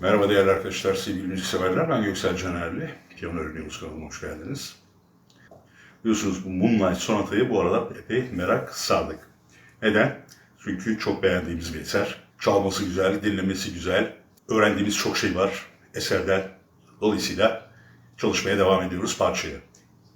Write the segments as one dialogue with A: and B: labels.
A: Merhaba değerli arkadaşlar, sevgili müzikseverler. Ben Göksel Canerli. Piyano Öğreniyoruz kanalıma hoş geldiniz. Biliyorsunuz bu Moonlight Sonata'yı bu arada epey merak sardık. Neden? Çünkü çok beğendiğimiz bir eser. Çalması güzel, dinlemesi güzel. Öğrendiğimiz çok şey var eserden. Dolayısıyla çalışmaya devam ediyoruz parçaya.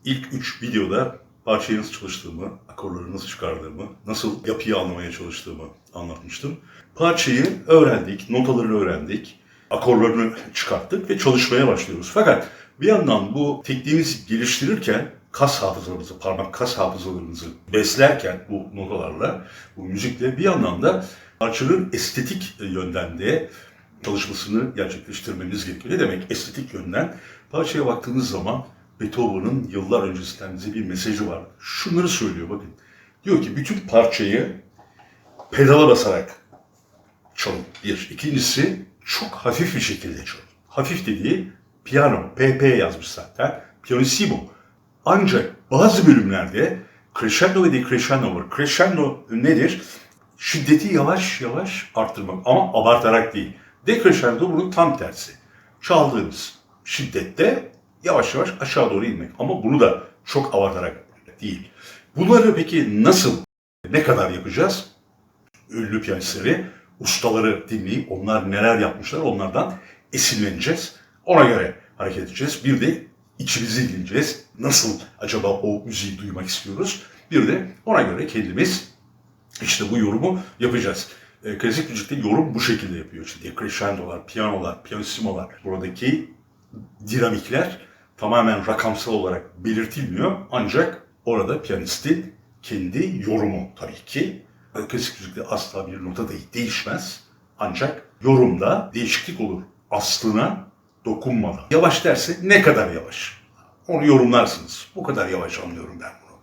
A: İlk üç videoda parçayı nasıl çalıştığımı, akorları nasıl çıkardığımı, nasıl yapıyı anlamaya çalıştığımı anlatmıştım. Parçayı öğrendik, notalarını öğrendik, akorlarını çıkarttık ve çalışmaya başlıyoruz. Fakat bir yandan bu tekniğimizi geliştirirken kas hafızalarımızı, parmak kas hafızalarımızı beslerken bu notalarla, bu müzikle bir yandan da parçanın estetik yönden de çalışmasını gerçekleştirmemiz gerekiyor. Ne demek estetik yönden? Parçaya baktığınız zaman Beethoven'ın yıllar öncesinden bize bir mesajı var. Şunları söylüyor bakın. Diyor ki bütün parçayı pedala basarak çalın. Bir. İkincisi çok hafif bir şekilde çalın. Hafif dediği piyano, PP yazmış zaten. Pianissimo. Ancak bazı bölümlerde crescendo ve decrescendo var. Crescendo nedir? Şiddeti yavaş yavaş arttırmak ama abartarak değil. Decrescendo bunun tam tersi. Çaldığınız şiddette yavaş yavaş aşağı doğru inmek. Ama bunu da çok abartarak değil. Bunları peki nasıl, ne kadar yapacağız? ünlü piyanistleri, ustaları dinleyip onlar neler yapmışlar onlardan esinleneceğiz. Ona göre hareket edeceğiz. Bir de içimizi dinleyeceğiz. Nasıl acaba o müziği duymak istiyoruz? Bir de ona göre kendimiz işte bu yorumu yapacağız. E, klasik müzikte yorum bu şekilde yapıyor. İşte decrescendolar, piyanolar, pianissimolar. Buradaki dinamikler tamamen rakamsal olarak belirtilmiyor. Ancak orada piyanistin kendi yorumu tabii ki. Klasik müzikte asla bir nota değil, değişmez. Ancak yorumda değişiklik olur. Aslına dokunmadan. Yavaş derse ne kadar yavaş? Onu yorumlarsınız. Bu kadar yavaş anlıyorum ben bunu.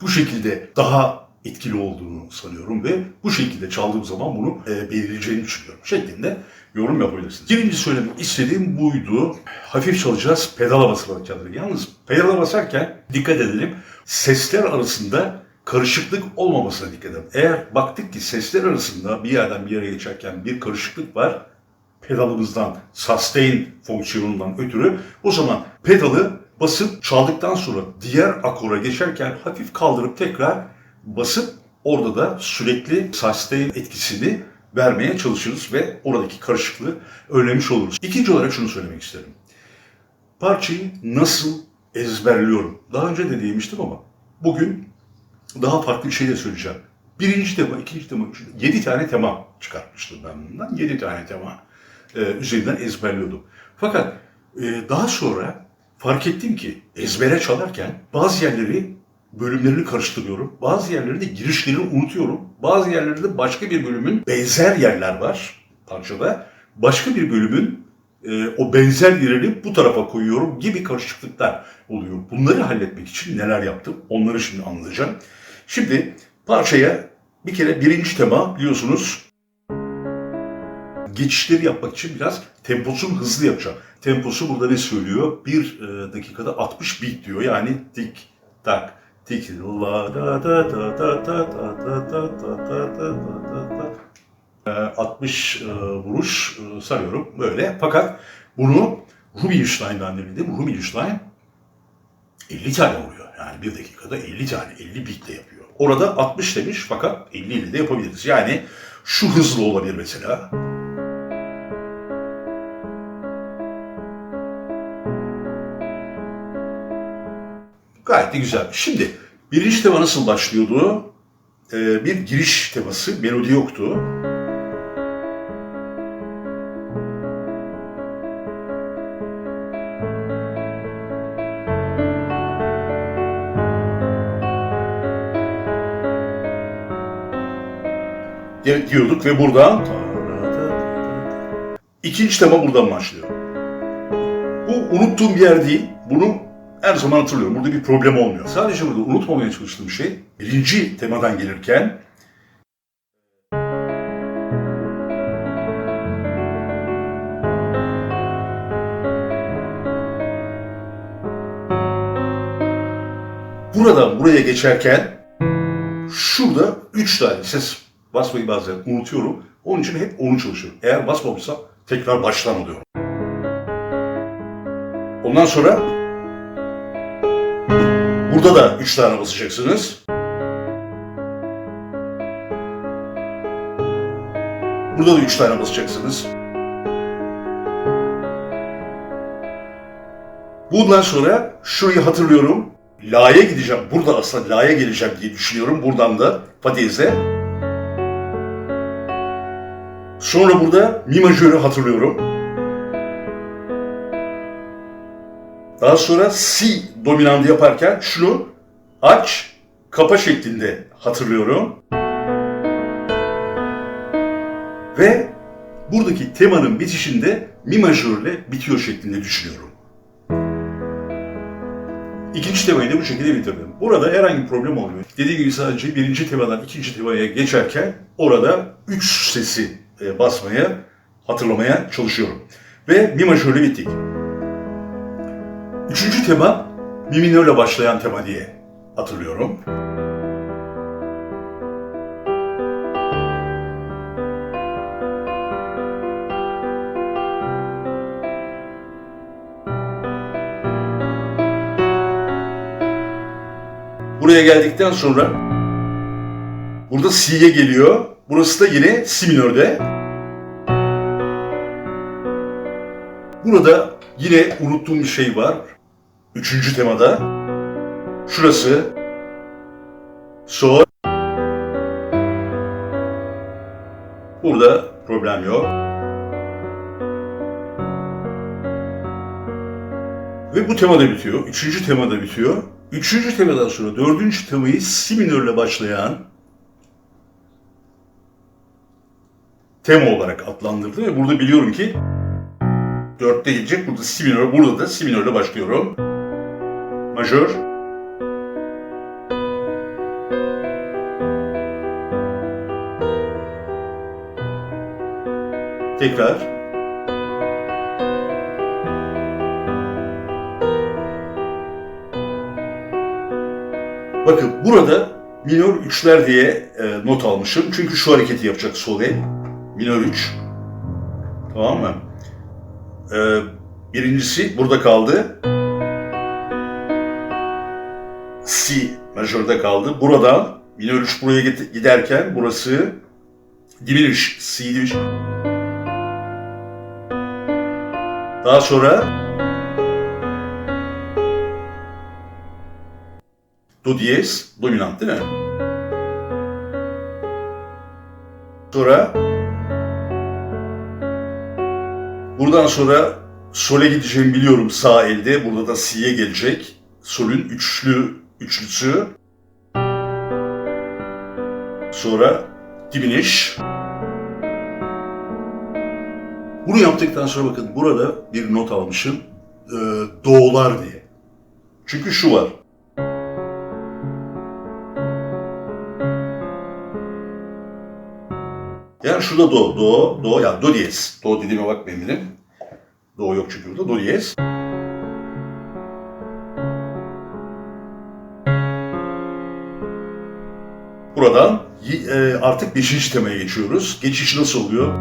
A: Bu şekilde daha etkili olduğunu sanıyorum ve bu şekilde çaldığım zaman bunu e, belirleyeceğini düşünüyorum şeklinde yorum yapabilirsiniz. Birinci söylemek istediğim buydu. Hafif çalacağız, pedala basarak çalacağız. Yalnız pedala basarken dikkat edelim. Sesler arasında karışıklık olmamasına dikkat edelim. Eğer baktık ki sesler arasında bir yerden bir yere geçerken bir karışıklık var, pedalımızdan, sustain fonksiyonundan ötürü o zaman pedalı basıp çaldıktan sonra diğer akora geçerken hafif kaldırıp tekrar basıp orada da sürekli sustain etkisini vermeye çalışırız ve oradaki karışıklığı önlemiş oluruz. İkinci olarak şunu söylemek isterim. Parçayı nasıl ezberliyorum? Daha önce de değinmiştim ama bugün daha farklı bir şey de söyleyeceğim. Birinci tema, ikinci tema, üçüncü, yedi tane tema çıkartmıştım ben bundan. Yedi tane tema e, üzerinden ezberliyordum. Fakat e, daha sonra fark ettim ki ezbere çalarken bazı yerleri bölümlerini karıştırıyorum. Bazı yerlerinde girişlerini unutuyorum. Bazı yerlerinde başka bir bölümün benzer yerler var parçada. Başka bir bölümün e, o benzer yerini bu tarafa koyuyorum gibi karışıklıklar oluyor. Bunları halletmek için neler yaptım onları şimdi anlatacağım. Şimdi parçaya bir kere birinci tema biliyorsunuz geçişleri yapmak için biraz temposunu hızlı yapacağım. Temposu burada ne söylüyor? Bir e, dakikada 60 beat diyor. Yani tik tak tik la da da da da da da da da da da da da E, 60 e, vuruş e, sarıyorum böyle. Fakat bunu Rubinstein'dan dinledim. Rubinstein 50 tane vuruyor. Yani bir dakikada 50 tane, 50 beat de yapıyor. Orada 60 demiş fakat 50 ile de yapabiliriz. Yani şu hızlı olabilir mesela. Gayet de güzel. Şimdi birinci tema nasıl başlıyordu? Ee, bir giriş teması, melodi yoktu. Diyorduk ve buradan ikinci tema buradan başlıyor. Bu unuttuğum bir yer değil. Bunu her zaman hatırlıyorum. Burada bir problem olmuyor. Sadece burada unutmamaya çalıştığım şey birinci temadan gelirken buradan buraya geçerken şurada üç tane ses basmayı bazen unutuyorum. Onun için hep onu çalışıyorum. Eğer basmamışsam Tekrar baştan alıyorum. Ondan sonra burada da 3 tane basacaksınız. Burada da 3 tane basacaksınız. Bundan sonra şurayı hatırlıyorum. La'ya gideceğim. Burada aslında La'ya geleceğim diye düşünüyorum. Buradan da fa diyeze. Sonra burada mi majörü hatırlıyorum. Daha sonra si dominandı yaparken şunu aç, kapa şeklinde hatırlıyorum. Ve buradaki temanın bitişinde mi majörle bitiyor şeklinde düşünüyorum. İkinci temayı da bu şekilde bitirdim. Burada herhangi bir problem olmuyor. Dediğim gibi sadece birinci temadan ikinci temaya geçerken orada üç sesi e, basmaya, hatırlamaya çalışıyorum. Ve mi majörle bittik. Üçüncü tema mi minörle başlayan tema diye hatırlıyorum. Buraya geldikten sonra burada C'ye geliyor. Burası da yine Si. Burada yine unuttuğum bir şey var. Üçüncü temada. Şurası. Sol. Burada problem yok. Ve bu tema da bitiyor. Üçüncü tema da bitiyor. Üçüncü temadan sonra dördüncü temayı si minörle başlayan tema olarak adlandırdı ve burada biliyorum ki dörtte gidecek. Burada si minör, burada da si minörle başlıyorum. Majör. Tekrar. Bakın burada minör üçler diye e, not almışım. Çünkü şu hareketi yapacak sol el. 3. Tamam mı? E, birincisi burada kaldı. Si majörde kaldı. Buradan minör 3 buraya giderken burası diminish, si diminish. Daha sonra Do diyez dominant değil mi? Sonra buradan sonra sole gideceğimi biliyorum sağ elde. Burada da si'ye gelecek. Solün üçlü üçlüsü. Sonra diminish. Bunu yaptıktan sonra bakın burada bir not almışım. Ee, doğular diye. Çünkü şu var. Yani şurada do, do, do, ya do diyez. Do dediğime bakmayın benim. Do yok çünkü burada, do diyez. Buradan e, artık beşinci temaya geçiyoruz. Geçiş nasıl oluyor?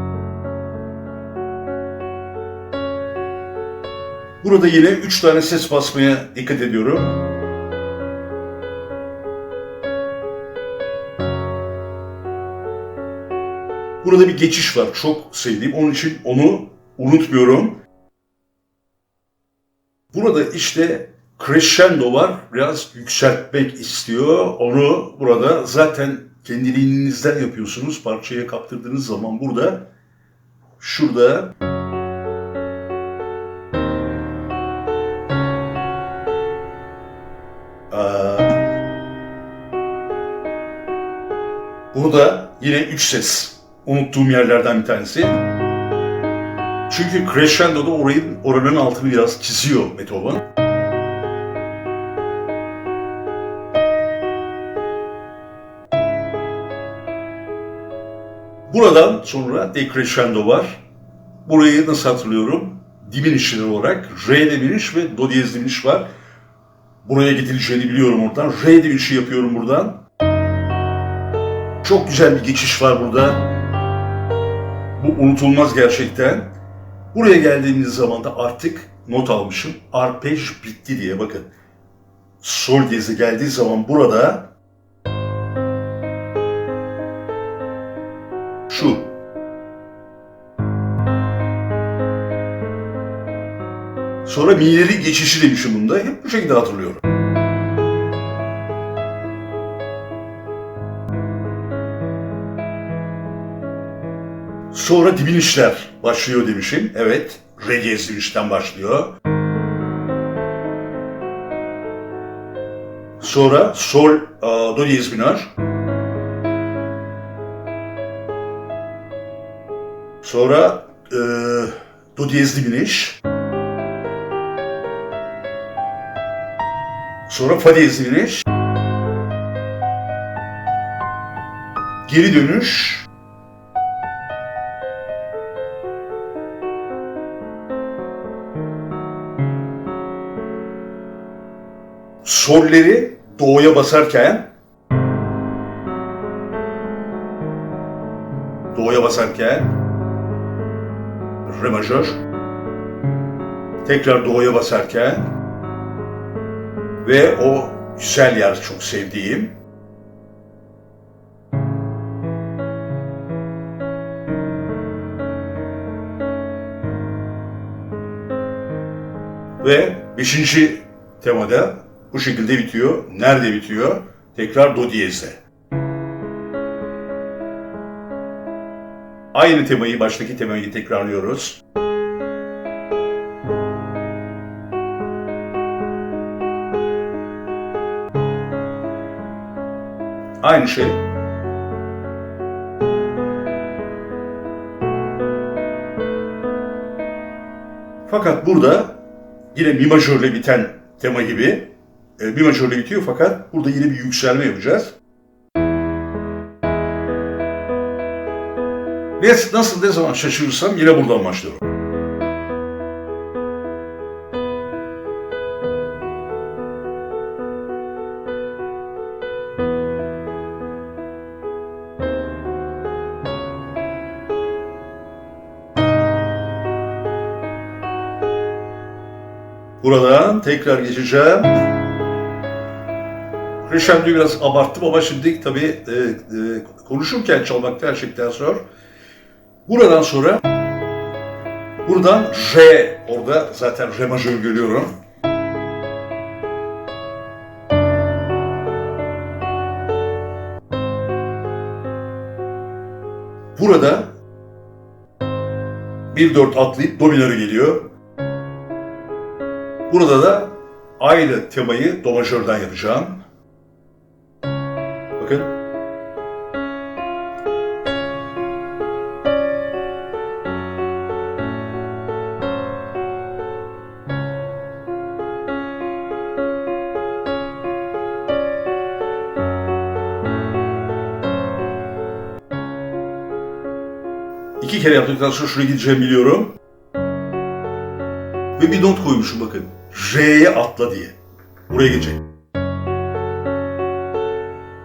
A: Burada yine üç tane ses basmaya dikkat ediyorum. Burada bir geçiş var. Çok sevdiğim. Onun için onu unutmuyorum. Burada işte crescendo var. Biraz yükseltmek istiyor. Onu burada zaten kendiliğinizden yapıyorsunuz. Parçaya kaptırdığınız zaman burada şurada Burada yine üç ses. Unuttuğum yerlerden bir tanesi. Çünkü crescendo'da orayın, oranın altını biraz çiziyor Beethoven. Buradan sonra decrescendo var. Burayı nasıl hatırlıyorum? Diminish'ler olarak re diminish ve do diyez diminish var. Buraya gidileceğini biliyorum oradan. Re diminish'i yapıyorum buradan. Çok güzel bir geçiş var burada. Bu unutulmaz gerçekten. Buraya geldiğimiz zaman da artık not almışım. Arpej bitti diye bakın. Sol diyezi geldiği zaman burada şu. Sonra mi'leri geçişi demişim bunda. Hep bu şekilde hatırlıyorum. Sonra dibinişler başlıyor demişim. Evet, re diyez dibinişten başlıyor. Sonra sol, a, do diyez minör. Sonra e, do diyez dibiniş. Sonra fa diyez dibiniş. Geri dönüş. Solleri doğuya basarken doğuya basarken re majör tekrar doğuya basarken ve o güzel yer çok sevdiğim ve beşinci temada bu şekilde bitiyor. Nerede bitiyor? Tekrar do diyezde. Aynı temayı, baştaki temayı tekrarlıyoruz. Aynı şey. Fakat burada yine mi majörle biten tema gibi e, bir majörle bitiyor fakat burada yine bir yükselme yapacağız. Ve nasıl ne zaman şaşırırsam yine buradan başlıyorum. Buradan tekrar geçeceğim. Crescendo'yu biraz abarttım ama şimdi tabii e, e, konuşurken çalmak gerçekten zor. Buradan sonra buradan R orada zaten R majör görüyorum. Burada 1-4 atlayıp do minörü geliyor. Burada da aynı temayı do majörden yapacağım. İki kere yaptıktan sonra şuraya gideceğimi biliyorum. Ve bir not koymuşum bakın. J'ye atla diye. Buraya geçecek.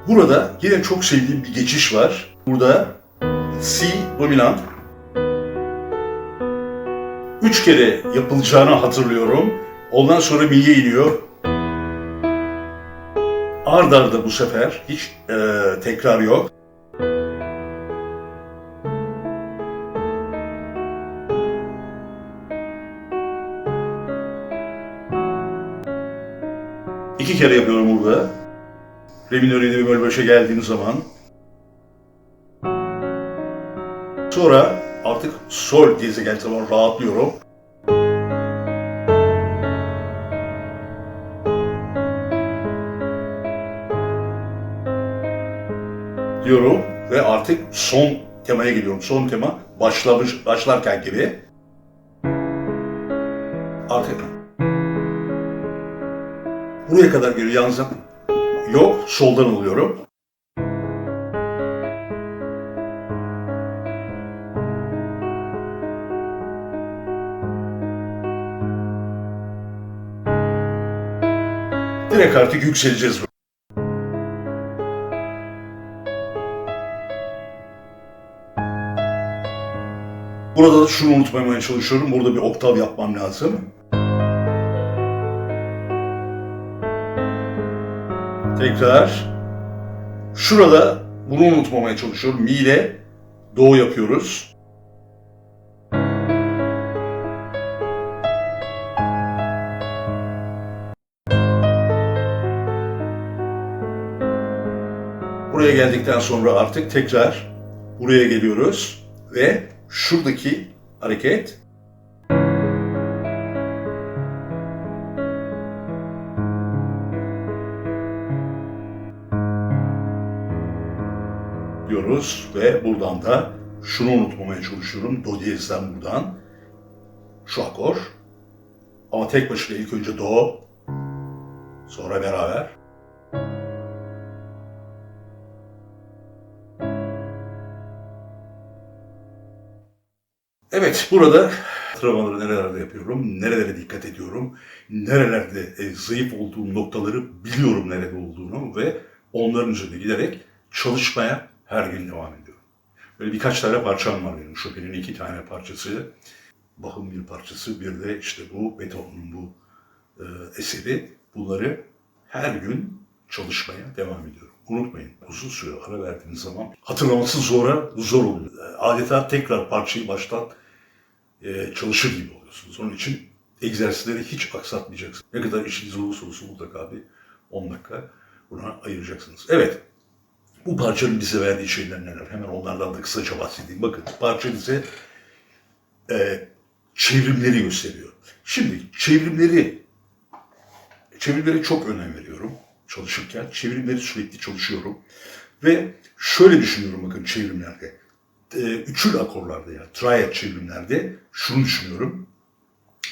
A: Burada yine çok sevdiğim bir geçiş var. Burada Si dominant. Üç kere yapılacağını hatırlıyorum. Ondan sonra mi'ye iniyor. Ard arda bu sefer hiç e, tekrar yok. Kere yapıyorum burada. Re minörüyle bir böl başa geldiğim zaman. Sonra artık sol diyeze geldiği zaman rahatlıyorum. diyorum ve artık son temaya geliyorum. Son tema başlamış başlarken gibi. Artık buraya kadar geliyor yalnız yok soldan alıyorum. Direkt artık yükseleceğiz. Burada da şunu unutmamaya çalışıyorum. Burada bir oktav yapmam lazım. Tekrar. Şurada bunu unutmamaya çalışıyorum. Mi ile do yapıyoruz. Buraya geldikten sonra artık tekrar buraya geliyoruz ve şuradaki hareket ve buradan da şunu unutmamaya çalışıyorum. Do diyezden buradan şu akor. Ama tek başına ilk önce do, sonra beraber. Evet, burada travmaları nerelerde yapıyorum, nerelere dikkat ediyorum, nerelerde e, zayıf olduğum noktaları biliyorum nerede olduğunu ve onların üzerine giderek çalışmaya her gün devam ediyorum. Böyle birkaç tane parçam var benim. Chopin'in iki tane parçası, Bach'ın bir parçası, bir de işte bu Beethoven'ın bu e, eseri. Bunları her gün çalışmaya devam ediyorum. Unutmayın, uzun süre ara verdiğiniz zaman hatırlaması zora zor oluyor. Adeta tekrar parçayı baştan e, çalışır gibi oluyorsunuz. Onun için egzersizleri hiç aksatmayacaksınız. Ne kadar işiniz olursa olsun mutlaka bir 10 dakika buna ayıracaksınız. Evet, bu parçanın bize verdiği şeyler neler? Hemen onlardan da kısaca bahsedeyim. Bakın parça bize e, çevrimleri gösteriyor. Şimdi çevrimleri çevrimlere çok önem veriyorum çalışırken. Çevrimleri sürekli çalışıyorum. Ve şöyle düşünüyorum bakın çevrimlerde. E, üçlü akorlarda ya, triad çevrimlerde şunu düşünüyorum.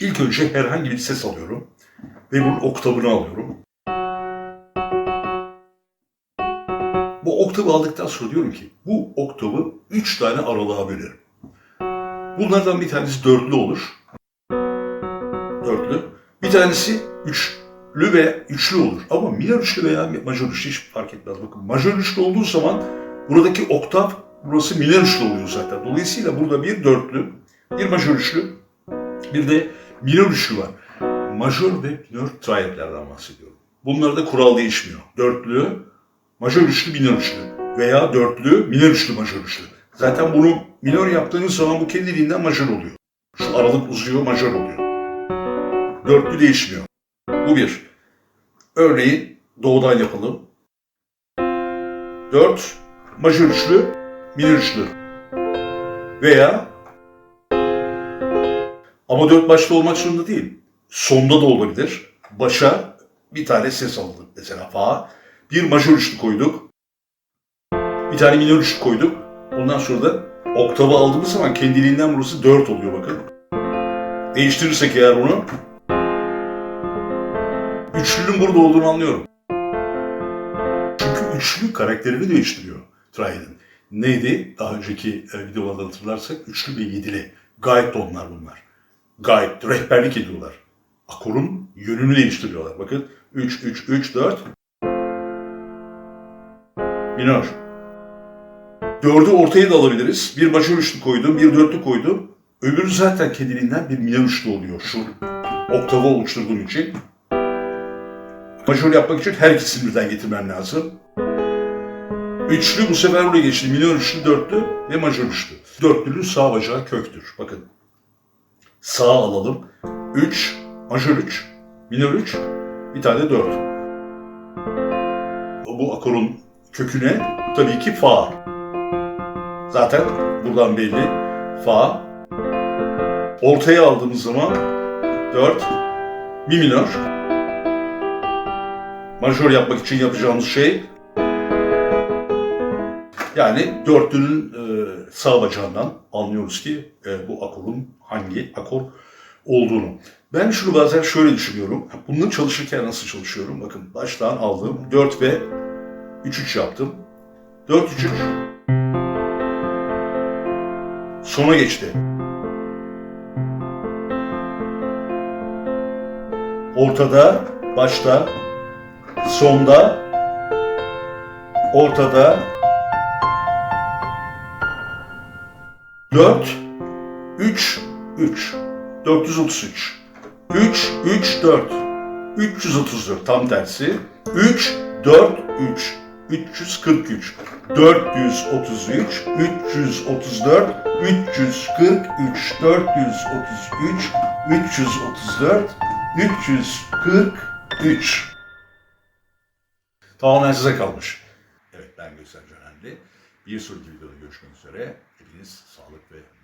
A: İlk önce herhangi bir ses alıyorum ve bunun oktavını alıyorum. Bu oktavı aldıktan sonra diyorum ki bu oktavı üç tane aralığa bölerim. Bunlardan bir tanesi dörtlü olur. Dörtlü. Bir tanesi üçlü ve üçlü olur. Ama minor üçlü veya majör üçlü hiç fark etmez. Bakın majör üçlü olduğu zaman buradaki oktav burası minor üçlü oluyor zaten. Dolayısıyla burada bir dörtlü, bir majör üçlü, bir de minor üçlü var. Majör ve minor triadlerden bahsediyorum. Bunlarda kural değişmiyor. Dörtlü, majör üçlü, minor üçlü veya dörtlü, minor üçlü, majör üçlü. Zaten bunu minor yaptığınız zaman bu kendiliğinden majör oluyor. Şu aralık uzuyor, majör oluyor. Dörtlü değişmiyor. Bu bir. Örneğin doğudan yapalım. Dört, majör üçlü, minor üçlü. Veya ama dört başta olmak zorunda değil. Sonda da olabilir. Başa bir tane ses aldık mesela fa. Bir majör üçlü koyduk. Bir tane minor üçlü koyduk. Ondan sonra da oktavı aldığımız zaman kendiliğinden burası 4 oluyor bakın. Değiştirirsek eğer bunu üçlünün burada olduğunu anlıyorum. Çünkü üçlü karakterini değiştiriyor Triad'ın. Neydi? Daha önceki e, videolarda hatırlarsak üçlü ve yedili. Guide tonlar bunlar. Guide, rehberlik ediyorlar. Akorun yönünü değiştiriyorlar. Bakın 3, 3, 3, 4. Minor. Dördü ortaya da alabiliriz. Bir majör üçlü koydum, bir dörtlü koydum. Öbürü zaten kendiliğinden bir minor üçlü oluyor. Şu oktavı oluşturduğum için. Majör yapmak için her ikisini birden getirmen lazım. Üçlü bu sefer buraya geçti. Minor üçlü, dörtlü ve majör üçlü. Dörtlünün sağ bacağı köktür. Bakın. Sağ alalım. 3, majör 3, minor 3, bir tane 4. Bu akorun köküne tabii ki fa. Zaten buradan belli. Fa. Ortaya aldığımız zaman 4, mi minor. Majör yapmak için yapacağımız şey yani dörtlünün e, sağ bacağından anlıyoruz ki e, bu akorun hangi akor olduğunu. Ben şunu bazen şöyle düşünüyorum. Bunu çalışırken nasıl çalışıyorum? Bakın baştan aldım. 4 ve 3-3 yaptım. 4-3-3. Sona geçti. Ortada, başta, sonda, ortada, 4, 3, 3, 433, 3, 3, 4, 334 tam tersi, 3, 4, 3, 343, 433, 334, 343, 433, 334, 343. Tamamen size kalmış. Evet ben Göksel Canerli. Bir sonraki videoda görüşmek üzere. Hepiniz sağlık ve.